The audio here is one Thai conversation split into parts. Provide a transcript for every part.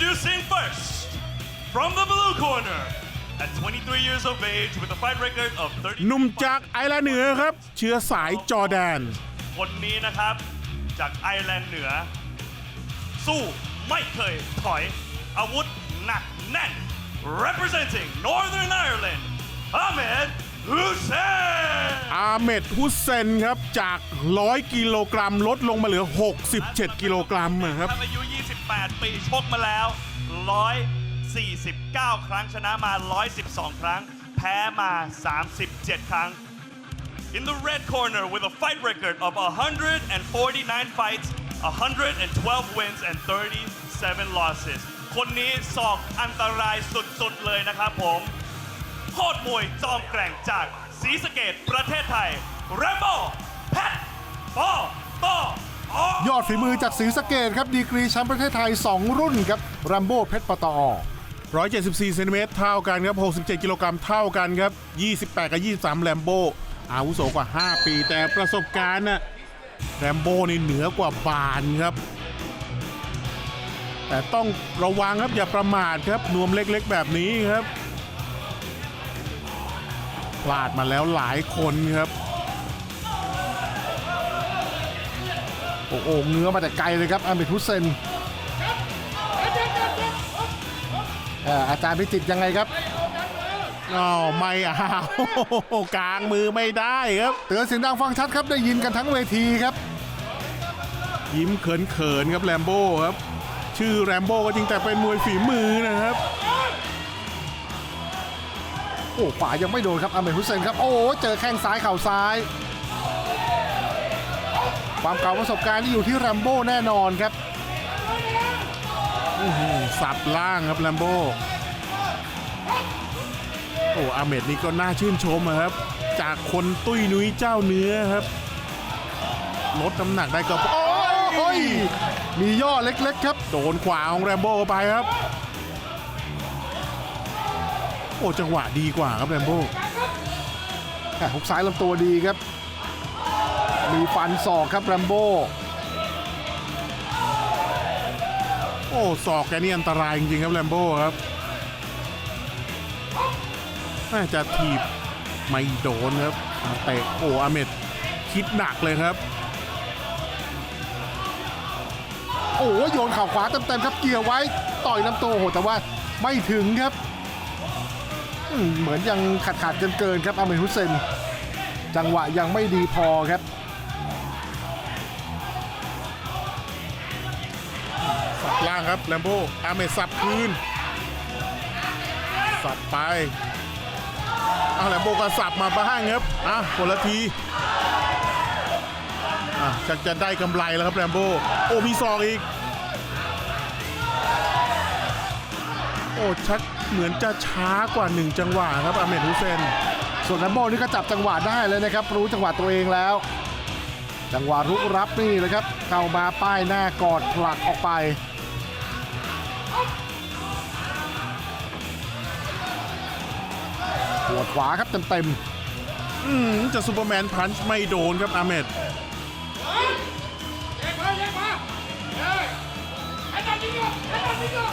Introducing first, from the blue corner, at 23 years of age with a fight record of 30. หนุ่มจากไอร์แลนด์เหนือครับ เชื้อสายจอร์แดน คนนี้นะครับ จากไอร์แลนด์เหนือ สู้ไม่เคยถอย อาวุธหนักแน่น representing Northern Ireland Ahmed Hussein อาเมดฮุสเซนครับ จาก 100 กิโลกรัมลดลงมาเหลือ 67 กิโลกรัมอะครับท่านอายุ 28ปีชกมาแล้ว 149 ครั้งชนะมา 112 ครั้ง แพ้มา 37 ครั้ง In the red corner with a fight record of 149 fights, 112 wins and 37 losses คนนี้ศอกอันตรายสุดๆเลยนะครับผมโคตรมวยจอมแกร่งจากศรีสะเกดประเทศไทย r a m b o แพทปอต่อ ยอดฝีมือจากศรีสะเกดครับ ดีกรีแชมป์ประเทศไทย 2 รุ่นครับแรมโบ้เพชรปตอ174เซนติเมตรเท่ากันครับ 67 กิโลกรัมเท่ากันครับ 28 กับ 23แลมโบ้อาวุโสกว่า 5 ปี แต่ประสบการณ์น่ะแลมโบ้นี่เหนือกว่าบานครับ แต่ต้องระวังครับอย่าประมาทครับนวมเล็กๆ แบบนี้ครับพลาดมาแล้วหลายคนครับ โอ้โหเงื้อมาแต่ไกลเลยครับอาเมดฮุสเซนเอ่ออาจารย์พิจิตรยังไงครับอ้าวไม่เอากลางมือไม่ได้ครับ เตือนเสียงดังฟังชัดครับได้ยินกันทั้งเวทีครับ ยิ้มเขินๆครับแรมโบ้ครับ ชื่อแรมโบ้ก็จริงแต่เป็นมวยฝีมือนะครับ โอ้ขวายังไม่โดนครับอาเมดฮุสเซนครับ โอ้เจอแข้งซ้ายเข่าซ้าย ความเก่าประสบการณ์ที่อยู่ที่แรมโบ้แน่นอนครับสับล่างครับแรมโบ้โอ้อาเมดนี่ก็น่าชื่นชมครับ จากคนตุ้ยนุ้ยเจ้าเนื้อครับ ลดน้ำหนักได้ก็โอ้โอ้ยมีย่อเล็กๆครับ โดนขวาของแรมโบ้ไปครับ โอ้จังหวะดีกว่าครับแรมโบ้แหม่ฮุกซ้ายลำตัวดีครับ มีฟันศอกครับแรมโบ้โอ้ศอกแกนี่อันตรายจริงๆครับแรมโบ้ครับน่าจะถีบไม่โดนครับอ่าเตะโอ้อาเมดคิดหนักเลยครับ โอ้โยนเข่าขวาเต็มๆครับเกี่ยวไว้ต่อยลำตัวโอ้โหแต่ว่าไม่ถึงครับอืมเหมือนยังขาดขาดเกินเกินๆครับอาเมนฮุสเซน จังหวะยังไม่ดีพอครับางครับแลมโบ้อาเมสับคืน สับไปอาแลมโบก็สับมาบ้างครับอะคนละทีอะชักจะได้กำไรแล้วครับแลมโบ้โอ้มีซองอีก โอ้ชักเหมือนจะช้ากว่าหนึ่งจังหวะครับอาเมดฮุเซนส่วนแรมโบ้นี่ก็จับจังหวะได้เลยนะครับ รู้จังหวะตัวเองแล้วจังหวะรุกรับนี่เลยครับ เข้ามาป้ายหน้ากอดผลักออกไป หัวขวาครับเต็มอืมจะซูเปอร์แมนพันช์ไม่โดนครับอาเมด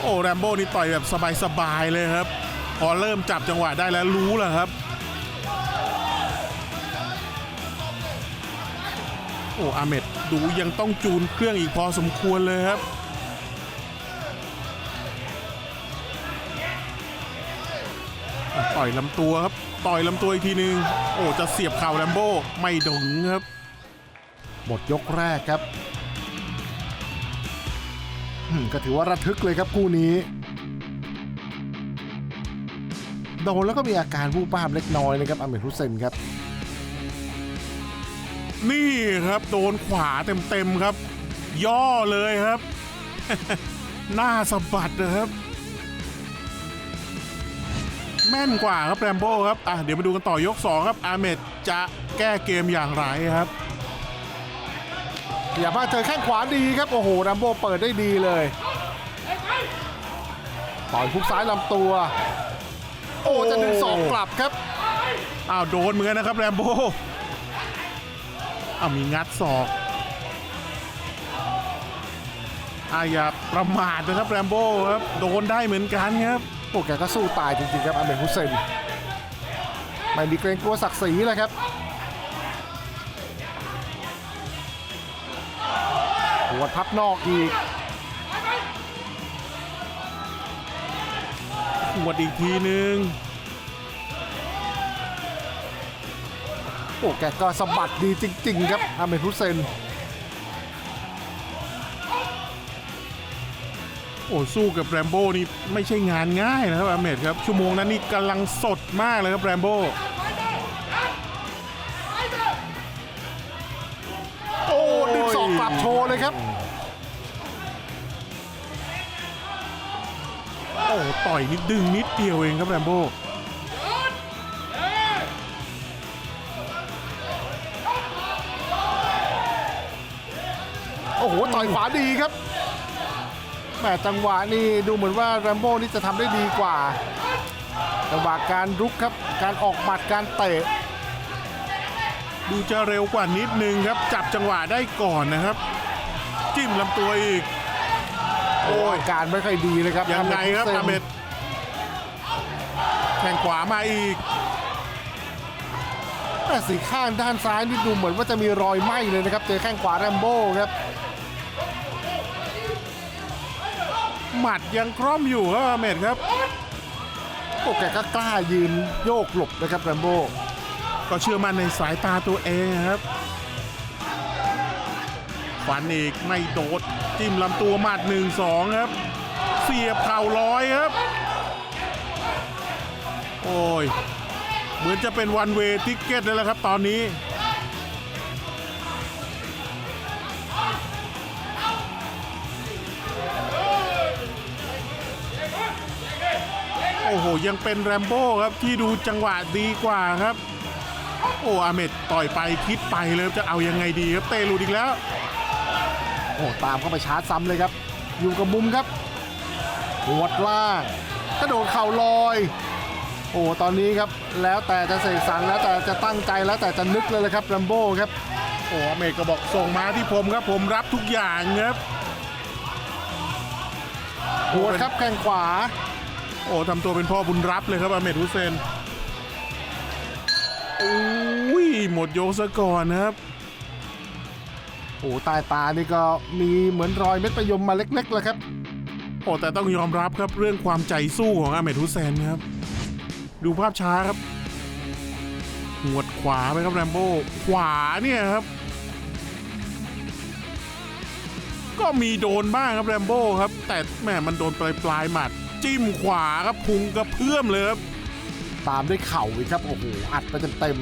โอ้แรมโบ้นี่ต่อยแบบสบายๆเลยครับ พอเริ่มจับจังหวะได้แล้วรู้แล้วครับ โอ้อาเมดดูยังต้องจูนเครื่องอีกพอสมควรเลยครับ ต่อยลำตัวครับ ต่อยลำตัวอีกทีนึง โอ้จะเสียบเข่าแรมโบ้ไม่ถึงครับๆหมดยกแรกครับอืมก็ถือว่าระทึกเลยครับคู่นี้โดนแล้วก็มีอาการวูบวาบเล็กน้อยนะครับอาเมดฮุสเซนครับ นี่ครับโดนขวาเต็มๆครับ ย่อเลยครับ หน้าสะบัดนะครับ แม่นกว่าครับแรมโบ้ครับอะเดี๋ยวมาดูกันต่อยก 2 ครับอาเมดจะแก้เกมอย่างไรครับ อย่ามาเจอแข้งขวาดีครับ โอ้โหแรมโบ้เปิดได้ดีเลยต่อยพุกซ้ายลำตัว โอ้จะดึงสองกลับครับอ้าวโดนเหมือนกันนะครับแรมโบ้อ้าวมีงัดศอกอ่าอย่าประมาทนะครับแรมโบ้ครับ โดนได้เหมือนกันครับพว กแกก็สู้ตายจริงๆครับอาเมนฮุสเซนไม่มีเกรงกลัวศักดิ์ศรีเลยครับหัวดพับนอกอีกขวดอีกทีนึงโอ้แกก็สะบัดดีจริง ๆ ครับอาเมนฮุสเซน โอ้สู้กับแรมโบ้นี่ไม่ใช่งานง่ายนะครับอาเมดครับชั่วโมงนั้นนี่กำลังสดมากเลยครับแรมโบ้โอ้ดึงศอกกลับโชว์เลยครับ โอ้ต่อยนิดดึงนิดเดียวเองครับแรมโบ้โอ้โหต่อยขวาดีครับแห มจังหวะนี่ดูเหมือนว่าแรมโบ้นี่จะทำได้ดีกว่า จังหวะการรุกครับ การออกหมัดการเตะ ดูจะเร็วกว่านิดนึงครับ จับจังหวะได้ก่อนนะครับ จิ้มลำตัวอีก โอ้ยการไม่ค่อยดีเลยครับยังไงครับฮุสเซนอาเมดแข่งขวามาอีกแต่สีข้างด้านซ้ายนี่ดูเหมือนว่าจะมีรอยไหม้เลยนะครับ เจอแข้งขวาแรมโบ้ครับ หมัดยังคล่อมอยู่ครับอาเมดครับโอ้แกก็กล้ายืนโยกหลบนะครับแรมโบ้ก็เชื่อมั่นในสายตาตัวเองครับฟันอีกไม่โดดจิ้มลำตัวหมัดหนึ่งสองครับ เสียบเข่าร้อยครับ โอ้ย เหมือนจะเป็นวันเวทิกเก็ตแล้วล่ะครับตอนนี้ โอ้โห ยังเป็นแรมโบ้ครับที่ดูจังหวะดีกว่าครับ โอ้อาเมดต่อยไปคิดไปเลยจะเอายังไงดีครับเตะหลุดอีกแล้ว โอ้ตามเข้าไปชาร์จซ้ำเลยครับ อยู่กับมุมครับหัวดล่างกระโดดเข่าลอย โอ้ตอนนี้ครับแล้วแต่จะเสกสรรแล้วแต่จะตั้งใจแล้วแต่จะนึกเลยเลยครับแรมโบ้ครับโอ้อาเมดก็บอกส่งมาที่ผมครับผมรับทุกอย่างครับหัวดครับแข้งขวา โอ้ทำตัวเป็นพ่อบุญรับเลยครับอาเมดฮุสเซนโอ้ยหมดโยกซะก่อนนะครับโอ้ใตายตานี่ก็มีเหมือนรอยเม็ดประยมมาเล็กๆแล้วครับ โอ้แต่ต้องยอมรับครับเรื่องความใจสู้ของอาเมดฮุสเซนครับ ดูภาพช้าครับหวดขวาไปครับแรมโบ้ขวาเนี่ยครับ ก็มีโดนบ้างครับแรมโบ้ครับ แต่แหมมันโดนปลายปลายๆหมัด จิ้มขวาครับพุงกระเพื่อมเลยครับตามด้วยเข่าอีกครับโอ้โหอัดไปเต็ม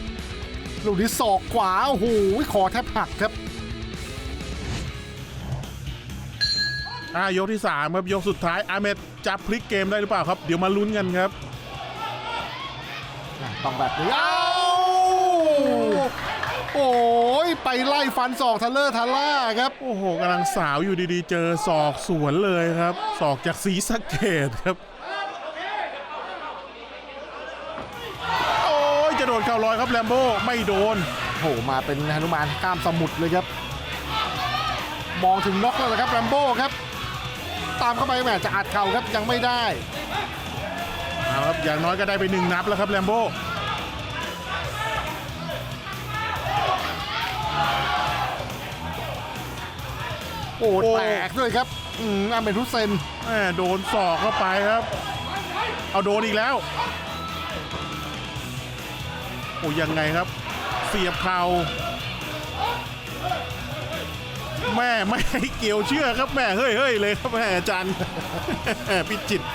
ๆลูกนี้ศอกขวาโอ้โหคอแทบหักครับอ่ายกที่3ครับยกสุดท้ายอาเมดจะพลิกเกมได้หรือเปล่าครับ เดี๋ยวมาลุ้นกันครับต้องแบบนี้เอ้า โอ้ยไปไล่ฟันศอกทะเลอร์ทะล่าครับ โอ้โหกำลังสาวอยู่ดีๆ เจอศอกสวนเลยครับศอกจากสีสะเกตครับโอ้ยจะโดนเข่าลอยครับแรมโบ้ไม่โดนโอ้โหมาเป็นฮนุมานข้ามสมุทรเลยครับ มองถึงน็อกแล้วนะครับแรมโบ้ครับ ตามเข้าไปแหมจะอัดเข่าครับยังไม่ได้เอาครับอย่างน้อยก็ได้ไปหนึ่งนับแล้วครับแรมโบ้ โอ้แตกด้วยครับ อืมอาเมนทุสเซนแหม่โดนศอกเข้าไปครับ เอาโดนอีกแล้ว โอ้ยังไงครับ เสียบเข่าแม่ไม่ให้เกี่ยวเชือกครับแม่เฮ้ยเฮ้ยเลยครับแม่อาจารย์ พิจิตร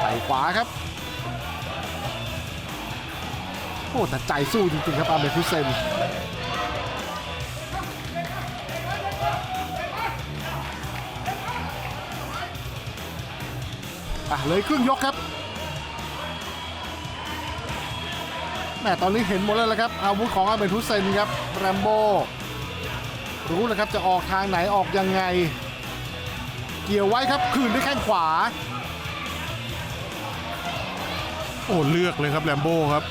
ไปขวาครับ โอ้แต่ใจสู้จริงๆครับอาเมนทุเซนอะเลยครึ่งยกครับแหมตอนนี้เห็นหมดแล้วละครับอาวุธของอาเบนทุเซนครับแรมโบ้รู้นะครับจะออกทางไหนออกยังไง เกี่ยวไว้ครับคืนด้วยแข้งขวา โอ้เลือกเลยครับแรมโบ้ครับ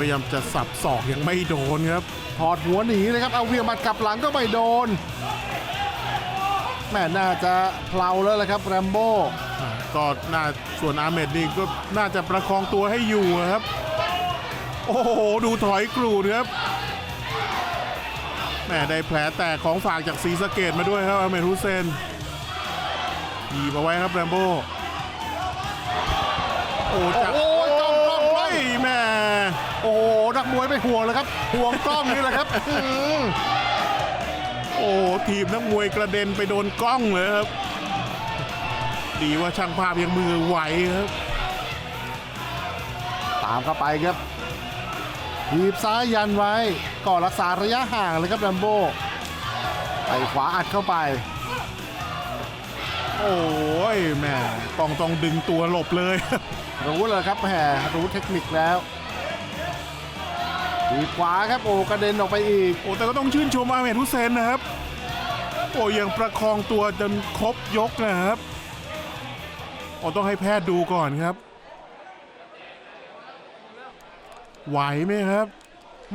พยายามจะสับศอกยังไม่โดนครับพอดหัวหนีเลยครับเอาเวียงหมัดกลับหลังก็ไม่โดนแม่น่าจะเพลาแล้วละครับแรมโบ้ก็น่าส่วนอาเมดนี่ก็น่าจะประคองตัวให้อยู่ครับ โอ้โหดูถอยกรูดครับแม่ได้แผลแตกของฝากจากสีสะเกตมาด้วยครับอาเมดฮุเซนยีบเอาไว้ครับแรมโบ้โอ้จับ โอ้โหนักมวยไม่ห่วงเลยครับห่วงกล้องนี่แหละครับอื้อหือโอ้ทีมนักมวยกระเด็นไปโดนกล้องเลยครับ ดีว่าช่างภาพยังมือไหวครับ ตามเข้าไปครับหีบซ้ายยันไว้ก่อนรักษาระยะห่างเลยครับแรมโบ้ไปขวาอัดเข้าไป โอ้ยแม่ต้องต้องดึงตัวหลบเลย รู้เลยครับแหมรู้เทคนิคแล้ว ทีบขวาครับโอ้กระเด็นออกไปอีก โอ้แต่ก็ต้องชื่นชมอาเมดฮุสเซนนะครับ โอ้ยังประคองตัวจนครบยกนะครับโอ้ต้องให้แพทย์ดูก่อนครับ ไหวไหมครับ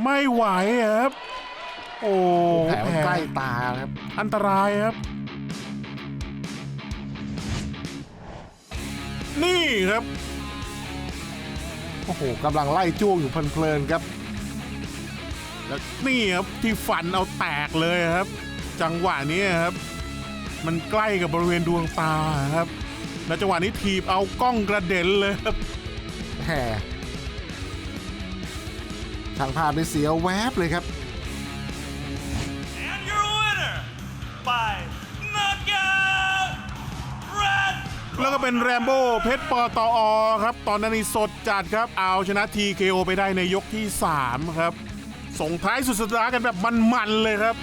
ไม่ไหวครับ โอ้แผลมันใกล้ตาครับ อันตรายครับ นี่ครับ โอ้โหกำลังไล่จ้วงอยู่เพลินๆครับ แล้วนี่ครับที่ฟันเอาแตกเลยครับ จังหวะนี้ครับ มันใกล้กับบริเวณดวงตาครับ แล้วจังหวะนี้ถีบเอากล้องกระเด็นเลยครับแหมทางภาพได้เสียแวบเลยครับ And your winner by knockout, Red แล้วก็เป็นแรมโบ้เพชรปตอครับ ตอนนั้นนี่สดจัดครับ เอาชนะ TKO ไปได้ในยกที่ 3 ครับ ส่งท้ายสุดสัปดาห์กันแบบมันๆเลยครับ